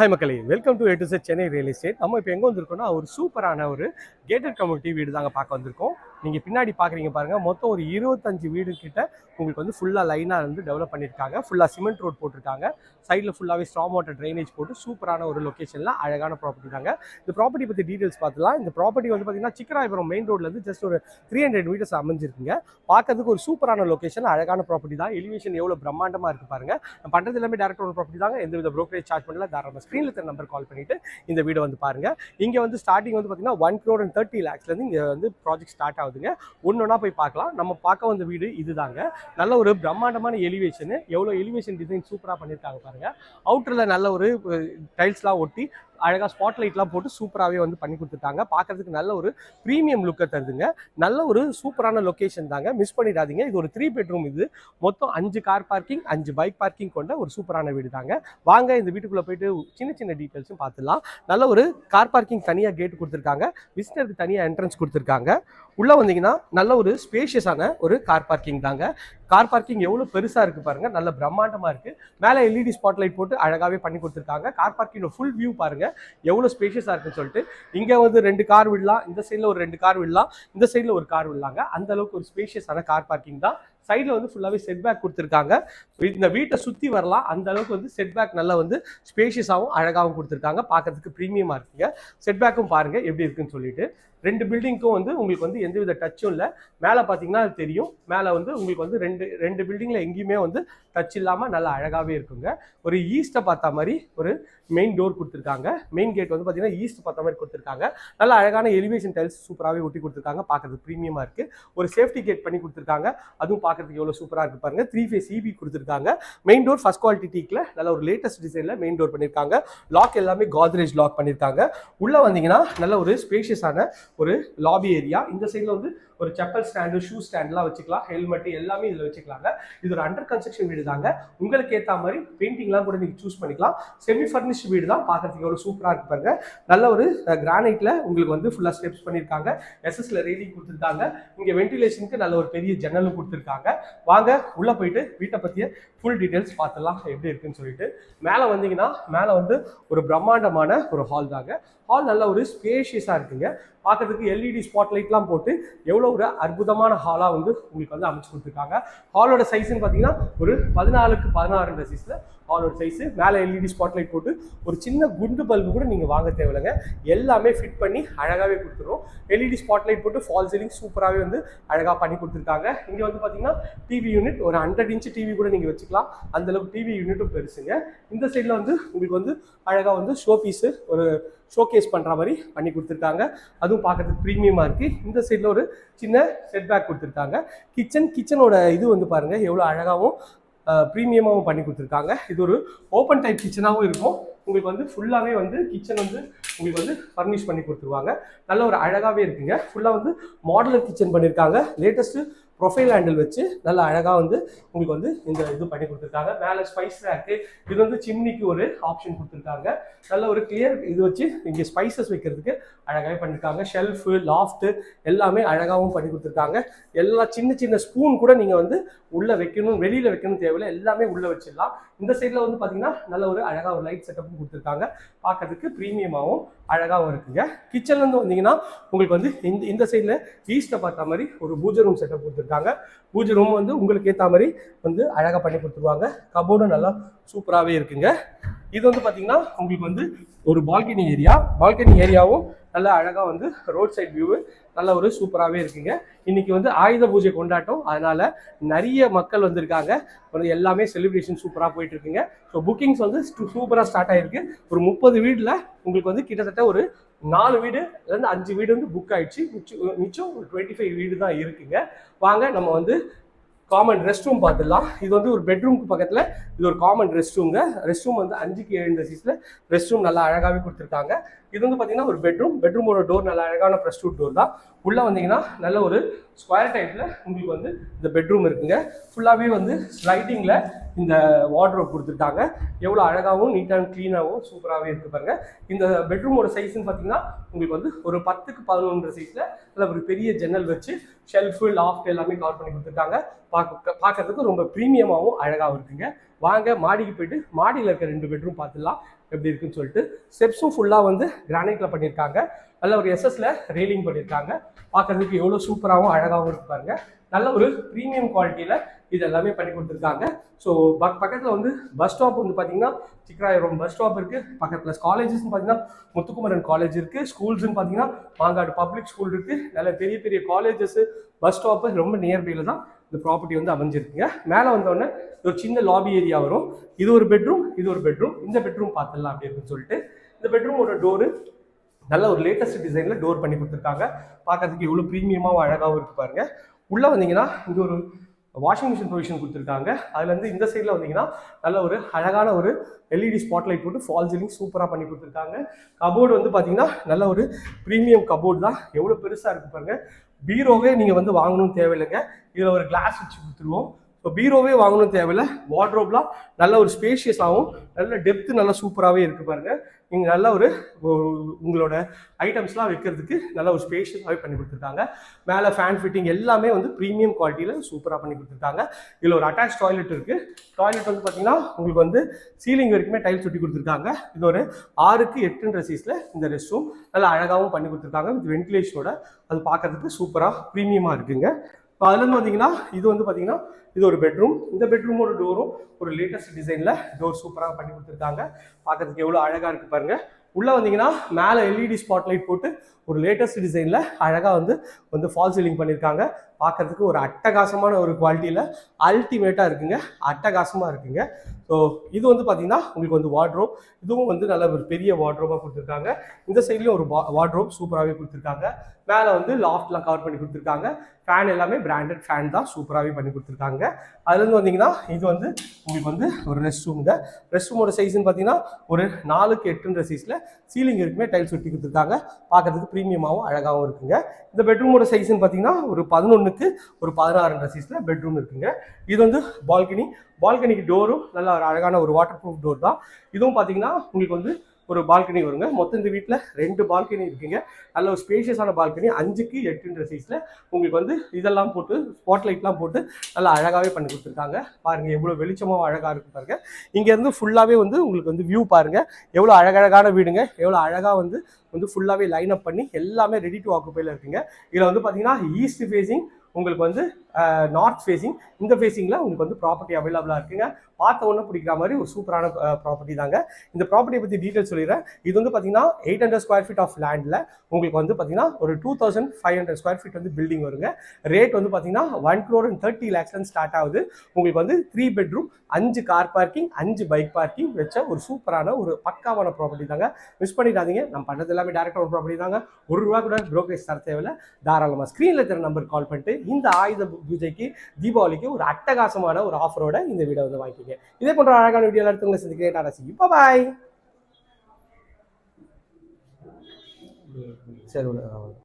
Hi மக்களே welcome to A to Z Chennai real estate நம்ம இப்போ எங்கே வந்திருக்கோம்னா ஒரு சூப்பரான ஒரு கேட்டட் கம்யூனிட்டி வீடு தாங்க பார்க்க வந்திருக்கோம். நீங்கள் பின்னாடி பார்க்குறீங்க பாருங்கள் மொத்தம் ஒரு இருபத்தஞ்சு வீடு கிட்ட உங்களுக்கு வந்து ஃபுல்லாக லைனாக வந்து டெவலப் பண்ணியிருக்காங்க. ஃபுல்லாக சிமெண்ட் ரோட் போட்டிருக்காங்க. சைடில் ஃபுல்லாகவே ஸ்ட்ராங் வாட்டர் ட்ரைனேஜ் போட்டு சூப்பரான ஒரு லொக்கேஷனில் அழகான ப்ராப்பர்ட்டி தாங்க. இந்த ப்ராப்பர்ட்டி பற்றி டீட்டெயில்ஸ் பார்த்துலாம் இந்த ப்ராப்பர்ட்டி வந்து பார்த்தீங்கன்னா சிக்கராயபுரம் மெயின் ரோட்லேருந்து ஜஸ்ட் ஒரு த்ரீ ஹண்ட்ரட் மீட்டர்ஸ் அமைஞ்சிருக்குங்க. பார்க்கறதுக்கு ஒரு சூப்பரான லொக்கேஷன் அழகான ப்ராப்பர்ட்டி தான். எலிவேஷன் எவ்வளோ பிரம்மாண்டமாக இருக்குது பாருங்க. நான் பண்ணுறது எல்லாமே டேரக்ட் ஒரு ப்ராப்பர்ட்டி தாங்க. எந்த வித ப்ரோக்கரேஜ் சார்ஜ் பண்ணல. தாராளமாக ஸ்க்ரீனில் தர நம்பர் கால் பண்ணிட்டு இந்த வீடியோ வந்து பாருங்க. இங்கே வந்து ஸ்டார்டிங் வந்து பார்த்தீங்கன்னா ஒன் க்ரோர் அண்ட் தேர்ட்டி லேக்ஸ்லேருந்து இங்கே வந்து ப்ராஜெக்ட் ஸ்டார்ட் ஆகுது. ஆகுதுங்க. ஒன்று ஒன்றா போய் பார்க்கலாம். நம்ம பார்க்க வந்த வீடு இதுதாங்க. நல்ல ஒரு பிரம்மாண்டமான எலிவேஷனு எவ்வளோ எலிவேஷன் டிசைன் சூப்பராக பண்ணியிருக்காங்க பாருங்கள் அவுட்டரில் நல்ல ஒரு டைல்ஸ்லாம் ஒட்டி அழகாக ஸ்பாட் லைட்லாம் போட்டு சூப்பராகவே வந்து பண்ணி கொடுத்துருக்காங்க பார்க்கறதுக்கு நல்ல ஒரு ப்ரீமியம் லுக்கை தருதுங்க. நல்ல ஒரு சூப்பரான லொக்கேஷன் தாங்க. மிஸ் பண்ணிடாதீங்க. இது ஒரு த்ரீ பெட்ரூம் இது. மொத்தம் அஞ்சு கார் பார்க்கிங் அஞ்சு பைக் பார்க்கிங் கொண்ட ஒரு சூப்பரான வீடு தாங்க. வாங்க இந்த வீட்டுக்குள்ளே போயிட்டு சின்ன சின்ன டீட்டெயில்ஸும் பார்த்துடலாம் நல்ல ஒரு கார் பார்க்கிங் தனியாக கேட் கொடுத்துருக்காங்க. விசிட்டருக்கு தனியாக என்ட்ரன்ஸ் கொடுத்துருக்காங்க. உள்ளே வந்தீங்கன்னா நல்ல ஒரு ஸ்பேஷியஸான ஒரு கார் பார்க்கிங் தாங்க. கார் பார்க்கிங் எவ்வளோ பெருசாக இருக்குது பாருங்க. நல்ல பிரம்மாண்டமாக இருக்குது மேலே எல்இடி ஸ்பாட்லைட் போட்டு அழகாகவே பண்ணி கொடுத்துருக்காங்க. கார் பார்க்கிங்கோட ஃபுல் வியூ பாருங்க. எவ்வளோ ஸ்பேஷியஸாக இருக்குன்னு சொல்லிட்டு. இங்கே வந்து ரெண்டு கார் விடலாம். இந்த சைடில் ஒரு ரெண்டு கார் விடலாம். இந்த சைடில் ஒரு கார் விடலாங்க. அந்த அளவுக்கு ஒரு ஸ்பேஷியஸான கார் பார்க்கிங் தான் சைடில் வந்து ஃபுல்லாகவே செட் பேக் கொடுத்துருக்காங்க. இந்த வீட்டை சுற்றி வரலாம். அந்த அளவுக்கு வந்து செட் பேக் நல்லா வந்து ஸ்பேஷியஸாகவும் அழகாகவும் கொடுத்துருக்காங்க. பார்க்கறதுக்கு ப்ரீமியமாக இருக்குங்க. செட் பேக்கும் பாருங்கள் எப்படி இருக்குன்னு சொல்லிட்டு. ரெண்டு பில்டிங்க்கும் வந்து உங்களுக்கு வந்து எந்தவித டச்சும் இல்லை. மேலே பார்த்தீங்கன்னா அது தெரியும். மேலே வந்து உங்களுக்கு வந்து ரெண்டு ரெண்டு பில்டிங்கில் எங்கேயுமே வந்து டச் இல்லாமல் நல்லா அழகாகவே இருக்குங்க. ஒரு ஈஸ்ட்டை பார்த்த மாதிரி ஒரு மெயின் டோர் கொடுத்துருக்காங்க. மெயின் கேட் வந்து பார்த்தீங்கன்னா ஈஸ்ட் பார்த்த மாதிரி கொடுத்துருக்காங்க. நல்ல அழகான எலிவேஷன் டைல்ஸ் சூப்பராகவே ஒட்டி கொடுத்துருக்காங்க. பார்க்கறதுக்கு ப்ரீமியமாக இருக்குது ஒரு சேஃப்டி கேட் பண்ணி கொடுத்துருக்காங்க. அதுவும் பார்க்கறதுக்கு எவ்வளோ சூப்பராக இருக்குது பாருங்க. த்ரீ ஃபேஸ் இபி கொடுத்துருக்காங்க. மெயின் டோர் ஃபஸ்ட் குவாலிட்டி டீக்கில் நல்ல ஒரு லேட்டஸ்ட் டிசைனில் மெயின் டோர் பண்ணியிருக்காங்க லாக் எல்லாமே காத்ரேஜ் லாக் பண்ணியிருக்காங்க உள்ளே வந்தீங்கன்னா நல்ல ஒரு ஸ்பேஷியஸான ஒரு லாபி ஏரியா இந்த சைடில் வந்து ஒரு செப்பல் ஸ்டாண்டு ஷூ ஸ்டாண்ட்லாம் வச்சுக்கலாம். ஹெல்மெட் எல்லாமே இதில் வச்சுக்கலாங்க. இது ஒரு அண்டர் கன்ஸ்ட்ரக்ஷன் வீடு தாங்க. உங்களுக்கு ஏற்ற மாதிரி பெயிண்டிங்லாம் கூட நீங்கள் சூஸ் பண்ணிக்கலாம். செமி ஃபர்னிஷ் வீடு தான் பார்க்குறதுக்கு எவ்வளோ சூப்பராக இருக்கு பாருங்க. நல்ல ஒரு கிரானைட்டில் உங்களுக்கு வந்து ஃபுல்லாக ஸ்டெப்ஸ் பண்ணியிருக்காங்க எஸ்எஸ்ல ரெய்லிங் கொடுத்துருக்காங்க. இங்கே வென்டிலேஷனுக்கு நல்ல ஒரு பெரிய ஜன்னலும் கொடுத்துருக்காங்க. வாங்க. உள்ளே போயிட்டு வீட்டை பற்றிய ஃபுல் டீட்டெயில்ஸ் பார்த்துலாம் எப்படி இருக்குன்னு சொல்லிட்டு. மேலே வந்தீங்கன்னா மேலே வந்து ஒரு பிரம்மாண்டமான ஒரு ஹால் தாங்க. ஹால் நல்ல ஒரு ஸ்பேஷியஸாக இருக்குங்க. பார்க்கறதுக்கு எல்இடி ஸ்பாட் லைட்லாம் போட்டு எவ்வளோ ஒரு அற்புதமான ஹாலாக வந்து உங்களுக்கு வந்து அமைச்சு கொடுத்துருக்காங்க. ஹாலோட சைஸ்ன்னு பார்த்தீங்கன்னா ஒரு பதினாலுக்கு பதினாறுன்ற சைஸில் ஹாலோட சைஸு மேலே எல்இடி ஸ்பாட் லைட் போட்டு ஒரு சின்ன குண்டு பல்பு கூட நீங்கள் வாங்க தேவையில்லைங்க. எல்லாமே ஃபிட் பண்ணி அழகாகவே கொடுத்துரும் எல்இடி ஸ்பாட் லைட் போட்டு ஃபால் சீலிங் சூப்பராகவே வந்து அழகாக பண்ணி கொடுத்துருக்காங்க. இங்கே வந்து பார்த்தீங்கன்னா டிவி யூனிட் ஒரு ஹண்ட்ரட் இன்ச் டிவி கூட நீங்கள் வச்சுக்கலாம். அந்தளவுக்கு டிவி யூனிட்டும் பெருசுங்க. இந்த சைடில் வந்து உங்களுக்கு வந்து அழகாக வந்து ஷோ பீஸு ஒரு ஷோகேஸ் பண்ணுற மாதிரி பண்ணி கொடுத்துருக்காங்க. அதுவும் பார்க்கறதுக்கு ப்ரீமியமாக இருக்குது இந்த சைடில் ஒரு சின்ன செட்பேக் கொடுத்துருக்காங்க. கிச்சன் கிச்சனோட இது வந்து பாருங்கள் எவ்வளோ அழகாகவும் ப்ரீமியமாகவும் பண்ணி கொடுத்துருக்காங்க. இது ஒரு ஓப்பன் டைப் கிச்சனாகவும் இருக்கும். உங்களுக்கு வந்து ஃபுல்லாகவே வந்து கிச்சன் வந்து உங்களுக்கு வந்து ஃபர்னிஷ் பண்ணி கொடுத்துருவாங்க. நல்ல ஒரு அழகாகவே இருக்குங்க. ஃபுல்லாக வந்து மாடலர் கிச்சன் பண்ணியிருக்காங்க லேட்டஸ்ட்டு ப்ரொஃபைல் ஹேண்டில் வச்சு நல்லா அழகாக வந்து உங்களுக்கு வந்து இந்த இது பண்ணி கொடுத்துருக்காங்க. மேலே ஸ்பைஸ் ரேக்கு இது வந்து சிம்னிக்கு ஒரு ஆப்ஷன் கொடுத்துருக்காங்க. நல்ல ஒரு கிளியர் இது வச்சு இங்கே ஸ்பைசஸ் வைக்கிறதுக்கு அழகாகவே பண்ணியிருக்காங்க ஷெல்ஃபு லாஃப்ட்டு எல்லாமே அழகாகவும் பண்ணி கொடுத்துருக்காங்க. எல்லா சின்ன சின்ன ஸ்பூன் கூட நீங்கள் வந்து உள்ளே வைக்கணும் வெளியில் வைக்கணும் தேவையில்லை. எல்லாமே உள்ளே வச்சிடலாம். இந்த சைடில் வந்து பார்த்தீங்கன்னா நல்ல ஒரு அழகாக ஒரு லைட் செட்டப்பும் கொடுத்துருக்காங்க. பார்க்கறதுக்கு ப்ரீமியமாகவும் அழகாகவும் இருக்குங்க. கிச்சன்லேருந்து வந்தீங்கன்னா உங்களுக்கு வந்து இந்த இந்த சைடில் ஈஸ்ட்டை பார்த்த மாதிரி ஒரு பூஜை ரூம் செட்டப் கொடுத்துருக்காங்க. பூஜை ரூம் வந்து உங்களுக்கு ஏற்ற மாதிரி வந்து அழகாக பண்ணி கொடுத்துருவாங்க. கபோர்டும் நல்லா சூப்பராகவே இருக்குங்க. இது வந்து பார்த்தீங்கன்னா உங்களுக்கு வந்து ஒரு பால்கனி ஏரியா பால்கனி ஏரியாவும் நல்லா அழகாக வந்து ரோட் சைட் வியூவு நல்ல ஒரு சூப்பராகவே இருக்குங்க. இன்னைக்கு வந்து ஆயுத பூஜை கொண்டாட்டம். அதனால நிறைய மக்கள் வந்திருக்காங்க. எல்லாமே செலிப்ரேஷன் சூப்பராக போயிட்டு இருக்குங்க. ஸோ புக்கிங்ஸ் வந்து சூப்பராக ஸ்டார்ட் ஆயிருக்கு. ஒரு முப்பது வீட்டில் உங்களுக்கு வந்து கிட்டத்தட்ட ஒரு நாலு வீடு அஞ்சு வீடு வந்து புக் ஆயிடுச்சு. மிச்சம் மிச்சம் ஒரு டுவெண்ட்டி ஃபைவ் வீடு தான் இருக்குங்க. வாங்க நம்ம வந்து காமன் ரெஸ்ட் ரூம் பார்த்துடலாம். இது வந்து ஒரு பெட்ரூம்க்கு பக்கத்தில் இது ஒரு common rest room rest room வந்து அஞ்சுக்கு ஏழு சீஸில் ரெஸ்ட் ரூம் நல்லா அழகாகவே கொடுத்துருக்காங்க. இது வந்து பார்த்தீங்கன்னா ஒரு பெட்ரூம் பெட்ரூமோட டோர் நல்லா அழகான ப்ரெஸ் டூட் டோர் தான். உள்ளே வந்தீங்கன்னா நல்ல ஒரு ஸ்கொயர் டைப்பில் உங்களுக்கு வந்து இந்த பெட்ரூம் இருக்குங்க. ஃபுல்லாகவே வந்து ஸ்லைட்டிங்கில் இந்த வார்ட்ரோப் கொடுத்துருக்காங்க. எவ்வளோ அழகாகவும் நீட் அண்ட் க்ளீனாகவும் சூப்பராகவே இருக்குது பாருங்கள் இந்த பெட்ரூமோட சைஸ்ன்னு பார்த்தீங்கன்னா உங்களுக்கு வந்து ஒரு பத்துக்கு பதினொன்று சைஸில் நல்ல ஒரு பெரிய ஜன்னல் வச்சு ஷெல்ஃபு லாஃப்ட் எல்லாமே கவர் பண்ணி கொடுத்துருக்காங்க. பார்க்க பார்க்கறதுக்கு ரொம்ப ப்ரீமியமாகவும் அழகாகவும் இருக்குங்க. வாங்க மாடிக்கு போயிட்டு மாடியில் இருக்க ரெண்டு பெட்ரூம் பார்த்துடலாம் எப்படி இருக்குன்னு சொல்லிட்டு ஸ்டெப்ஸும் ஃபுல்லாக வந்து கிரானைட்டில் பண்ணியிருக்காங்க நல்ல ஒரு எஸ்எஸ்ல ரெயிலிங் பண்ணியிருக்காங்க பார்க்கறதுக்கு எவ்வளோ சூப்பராகவும் அழகாகவும் இருக்கு பாருங்க. நல்ல ஒரு ப்ரீமியம் குவாலிட்டியில் இது எல்லாமே பண்ணி கொடுத்துருக்காங்க. ஸோ பக்கத்தில் வந்து பஸ் ஸ்டாப் வந்து பார்த்தீங்கன்னா சிக்கராயிரம் பஸ் ஸ்டாப் இருக்குது பக்கத்தில் காலேஜஸ்னு பார்த்தீங்கன்னா முத்துக்குமரன் காலேஜ் இருக்குது ஸ்கூல்ஸ்னு பார்த்தீங்கன்னா மாங்காடு பப்ளிக் ஸ்கூல் இருக்குது நல்ல பெரிய பெரிய காலேஜஸ் பஸ் ஸ்டாப்பு ரொம்ப நியர்பையில் தான் இந்த ப்ராப்பர்ட்டி வந்து அமைஞ்சிருக்குங்க. மேலே வந்தோடனே ஒரு சின்ன லாபி ஏரியா வரும். இது ஒரு பெட்ரூம் இது ஒரு பெட்ரூம் இந்த பெட்ரூம் பார்த்துடலாம் அப்படி இருக்குன்னு சொல்லிட்டு இந்த பெட்ரூமோட டோரு நல்ல ஒரு லேட்டஸ்ட் டிசைனில் டோர் பண்ணி கொடுத்துருக்காங்க. பார்க்கறதுக்கு எவ்வளோ ப்ரீமியமாகவும் அழகாகவும் இருக்கு பாருங்க. உள்ளே வந்தீங்கன்னா இங்கே ஒரு வாஷிங் மிஷின் ப்ரொவிஷன் கொடுத்துருக்காங்க. அதுலேருந்து இந்த சைடில் வந்தீங்கன்னா நல்ல ஒரு அழகான ஒரு எல்இடி ஸ்பாட்லைட் போட்டு ஃபால் சீலிங் சூப்பராக பண்ணி கொடுத்துருக்காங்க. கபோர்டு வந்து பார்த்தீங்கன்னா நல்ல ஒரு ப்ரீமியம் கபோர்டு தான். எவ்வளோ பெருசாக இருக்கு பாருங்கள் பீரோவே நீங்கள் வந்து வாங்கணும்னு தேவையில்லைங்க. இதில் ஒரு கிளாஸ் வச்சு கொடுத்துருவோம். ஸோ பீரோவே வாங்கணும் தேவையில்ல. வார்ட்ரோப்லாம் நல்ல ஒரு ஸ்பேஷியஸாகவும் நல்ல டெப்த்து நல்லா சூப்பராகவே இருக்குது பாருங்கள் நீங்கள் நல்ல ஒரு உங்களோட ஐட்டம்ஸ்லாம் வைக்கிறதுக்கு நல்ல ஒரு ஸ்பேஷியஸாகவே பண்ணி கொடுத்துருக்காங்க. மேலே ஃபேன் ஃபிட்டிங் எல்லாமே வந்து ப்ரீமியம் குவாலிட்டியில் சூப்பராக பண்ணி கொடுத்துருக்காங்க. இதில் ஒரு அட்டாச் டாய்லெட் இருக்குது டாய்லெட் வந்து பார்த்தீங்கன்னா உங்களுக்கு வந்து சீலிங் வரைக்குமே டைல் சுட்டி கொடுத்துருக்காங்க. இது ஒரு ஆறுக்கு எட்டுன்ற சைஸில் இந்த ரெஸ்ட் ரூம் நல்லா அழகாகவும் பண்ணி கொடுத்துருக்காங்க. வித் வென்டிலேஷனோட அது பார்க்கறதுக்கு சூப்பராக ப்ரீமியமாக இருக்குங்க. இப்போ அதுலேருந்து பார்த்தீங்கன்னா இது வந்து பார்த்தீங்கன்னா இது ஒரு பெட்ரூம் இந்த பெட்ரூமோட டோரும் ஒரு லேட்டஸ்ட் டிசைனில் டோர் சூப்பராக பண்ணி கொடுத்துருக்காங்க. பார்க்கறதுக்கு எவ்வளோ அழகாக இருக்குது பாருங்க. உள்ளே வந்தீங்கன்னா மேலே எல்இடி ஸ்பாட்லைட் போட்டு ஒரு லேட்டஸ்ட் டிசைனில் அழகாக வந்து வந்து ஃபால் சீலிங் பண்ணியிருக்காங்க பார்க்கறதுக்கு ஒரு அட்டகாசமான ஒரு குவாலிட்டியில் அல்டிமேட்டாக இருக்குங்க. அட்டகாசமாக இருக்குங்க. ஸோ இது வந்து பார்த்தீங்கன்னா உங்களுக்கு வந்து வார்ட்ரோப் இதுவும் வந்து நல்ல ஒரு பெரிய வார்ட்ரோப்பாக கொடுத்துருக்காங்க. இந்த சைட்லேயும் ஒரு வார்ட்ரோப் சூப்பராகவே கொடுத்துருக்காங்க. மேலே வந்து லாஃப்ட்லாம் கவர் பண்ணி கொடுத்துருக்காங்க. ஃபேன் எல்லாமே பிராண்டட் ஃபேன் தான் சூப்பராகவே பண்ணி கொடுத்துருக்காங்க. அதுலேருந்து வந்தீங்கன்னா இது வந்து உங்களுக்கு வந்து ஒரு ரெஸ்ட் ரூம்ங்க ரெஸ்ட் ரூமோட சைஸ்ன்னு பார்த்தீங்கன்னா ஒரு நாலுக்கு எட்டுன்ற சைஸில் சீலிங் இருக்குமே டைல்ஸ் ஒட்டி கொடுத்துருக்காங்க. பார்க்கறதுக்கு ப்ரீமியமாகவும் அழகாகவும் இருக்குங்க. இந்த பெட்ரூமோட சைஸ்ன்னு பார்த்தீங்கன்னா ஒரு பதினொன்று ரூமுக்கு ஒரு பதினாறுன்ற சீஸில் பெட்ரூம் இருக்குங்க. இது வந்து பால்கனி பால்கனிக்கு டோரும் நல்ல ஒரு அழகான ஒரு வாட்டர் ப்ரூஃப் டோர் தான். இதுவும் பார்த்தீங்கன்னா உங்களுக்கு வந்து ஒரு பால்கனி வருங்க. மொத்தம் இந்த வீட்டில் ரெண்டு பால்கனி இருக்குங்க. நல்ல ஒரு ஸ்பேஷியஸான பால்கனி அஞ்சுக்கு எட்டுன்ற சைஸில் உங்களுக்கு வந்து இதெல்லாம் போட்டு ஸ்பாட் லைட்லாம் போட்டு நல்லா அழகாகவே பண்ணி கொடுத்துருக்காங்க. பாருங்கள் எவ்வளோ வெளிச்சமாக அழகாக இருக்கும் பாருங்க. இங்கேருந்து ஃபுல்லாகவே வந்து உங்களுக்கு வந்து வியூ பாருங்கள் எவ்வளோ அழகழகான வீடுங்க. எவ்வளோ அழகாக வந்து வந்து ஃபுல்லாகவே லைன் அப் பண்ணி எல்லாமே ரெடி டு ஆக்குப்பையில் இருக்குங்க. இதில் வந்து பார்த்தீங்கன்னா ஈஸ்ட் ஃபேஸிங் உங்களுக்கு வந்து நார்த் ஃபேஸிங் இந்த ஃபேஸிங்கில் உங்களுக்கு வந்து ப்ராப்பர்ட்டி அவைலபிளாக இருக்குங்க. பார்த்த உடனே பிடிக்கிற மாதிரி ஒரு சூப்பரான ப்ராப்பர்ட்டி தாங்க. இந்த ப்ராப்பர்ட்டியை பற்றி டீட்டெயில் சொல்லிடுறேன். இது வந்து பார்த்தீங்கன்னா eight hundred square feet of லேண்டில் உங்களுக்கு வந்து பார்த்தீங்கன்னா ஒரு two thousand five hundred square feet வந்து பில்டிங் வருங்க. ரேட் வந்து பார்த்தீங்கன்னா ஒன் க்ரோர் அண்ட் தேர்ட்டி லேக்ஸ்லேருந்து ஸ்டார்ட் ஆகுது. உங்களுக்கு வந்து த்ரீ பெட்ரூம் அஞ்சு கார் பார்க்கிங் அஞ்சு பைக் பார்க்கிங் வச்ச ஒரு சூப்பரான ஒரு பக்காவான ப்ராப்பர்ட்டி தாங்க. மிஸ் பண்ணிடாதீங்க. நம்ம பண்ணது எல்லாமே டேரக்டாக ஒரு ப்ராப்பர்ட்டி தாங்க. ஒரு ரூபா கூட ப்ரோக்கரேஜ் தர தேவையில்லை. தாராளமாக ஸ்க்ரீனில் தர நம்பர் கால் பண்ணிட்டு இந்த ஆயுத பூஜைக்கு தீபாவளிக்கு ஒரு அட்டகாசமான ஒரு ஆஃபரோட இந்த வீடை வந்து வாங்கிக்கோங்க இதே போன்ற அழகான வீடியோ எடுத்து உங்களை சந்திக்கிறேன். டாடா சி பாய் சரி